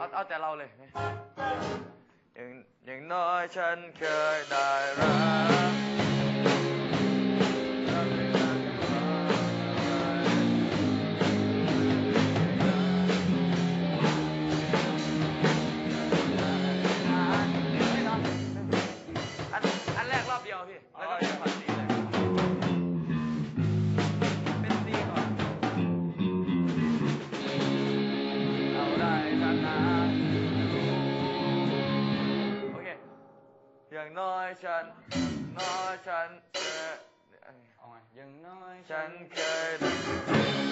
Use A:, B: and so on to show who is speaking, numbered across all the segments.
A: เอาเอาแต่เราเลย อย่างอย่างน้อยฉันเคยได้รัก อย่างน้อยฉันน้อยฉันเคย
B: เอาไงยังน้อย
A: ฉันเคย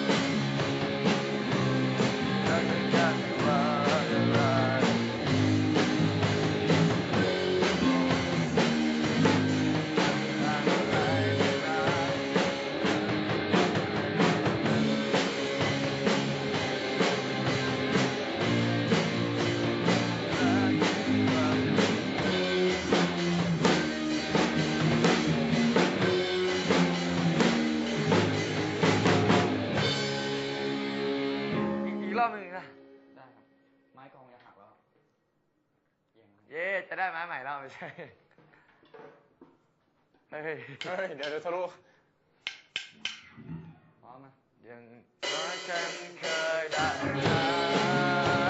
A: ได้ไม้ใหม่แล้วไม่ใช่เฮ้ย
B: เฮ้ยเดี๋ยวเดี๋ยวทะลุพร้อมนะ
A: ยังน้อยฉันเคยได้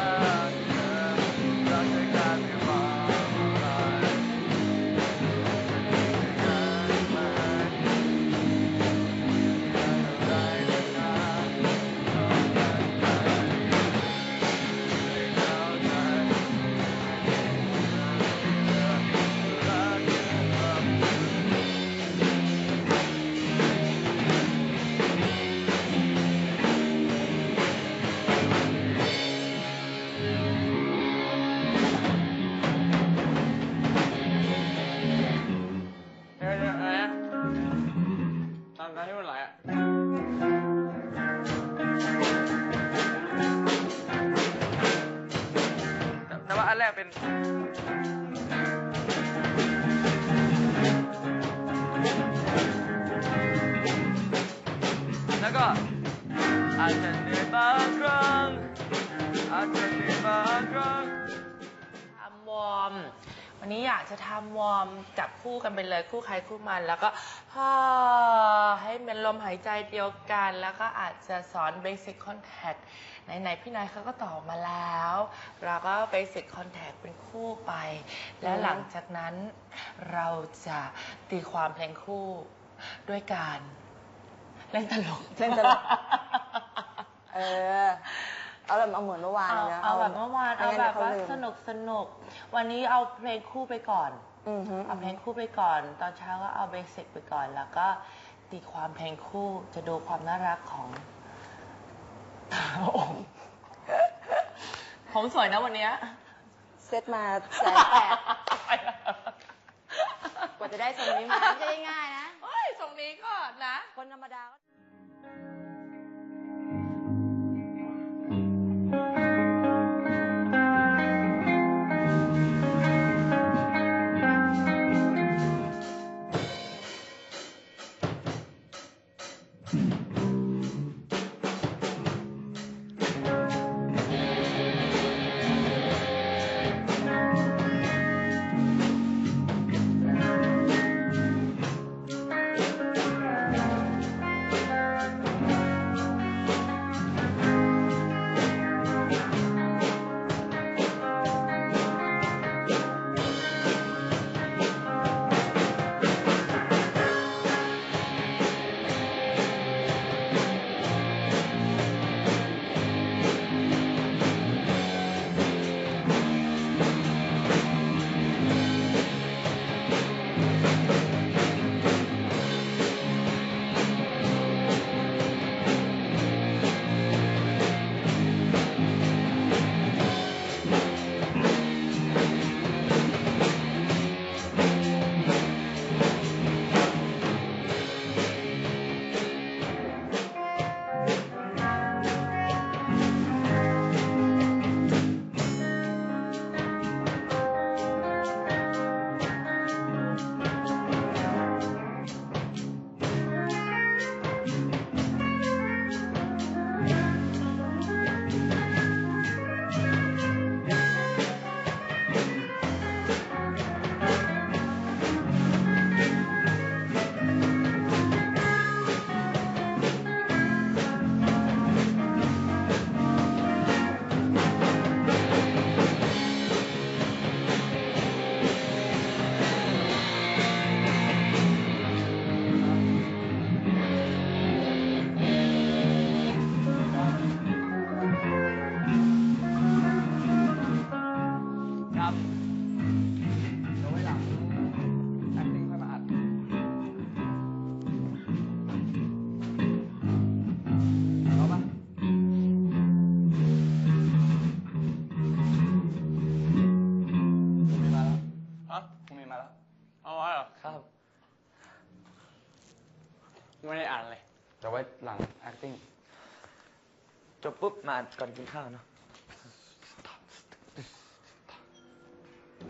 A: ามการ
B: ที่มันไหลอะ
A: แต่ว่าอันแรกเป็นแล้วก็อาจจะเหนื่อยบางครั้งอาจจะเหนื่อยบางครั้ง
C: วอร์ม วันนี้อยากจะทำวอร์มจับคู่กันไปเลยคู่ใครคู่มัน แล้วก็ฮ่าให้เป็นลมหายใจเดียวกัน แล้วก็อาจจะสอน Basic Contact ไหนๆพี่นายเขาก็ตอบมาแล้ว เราก็ Basic Contact เป็นคู่ไป แล้วหลังจากนั้นเราจะตีความเพลงคู่ด้วยการ เล่นตลก
D: เล่นตลก เออ เอาแบบเอาเหมือนเมื่อวาน
C: เอา
D: เลยนะ
C: เอาแบบเมื่อวาน
D: ไม่
C: เอา
D: งั้น
C: แบ
D: ดี๋ย
C: บว่า
D: เขลืม
C: สนุกสนุก วันนี้เอาเพลงคู่ไปก่อน
D: อือฮึ
C: เอาเพลงคู่ไปก่อน ตอนเช้าก็เอาเบสิกไปก่อน แล้วก็ตีความเพลงคู่จะดูความน่ารักขององค์ผมสวยนะวันเนี้ย
D: เซตมาแสนแปดกว่าจะได้ทรงนี้มาไม่ใช่ง่ายๆนะ
C: เฮ้ยตรงนี้ก็นะ
D: คนธรรมดา Thank you.
E: ฮะ
B: พรุ่งนี้มาแล้ว
A: เอา
F: ไว้
E: เหรอ
A: ครับ
B: ไม่
F: ได้อ่านเลย
B: จะไว้หลัง acting
A: จบปุ๊บมาก่อนกินข้าวเนาะ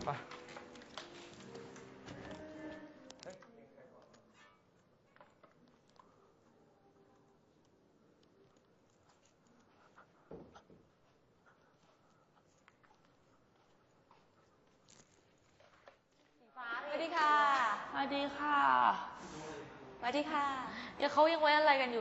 B: ไป
C: ดีค่ะ
D: สวัสดีค่ะ
C: เดี๋ยวเขายังไว้อะไรกันอยู่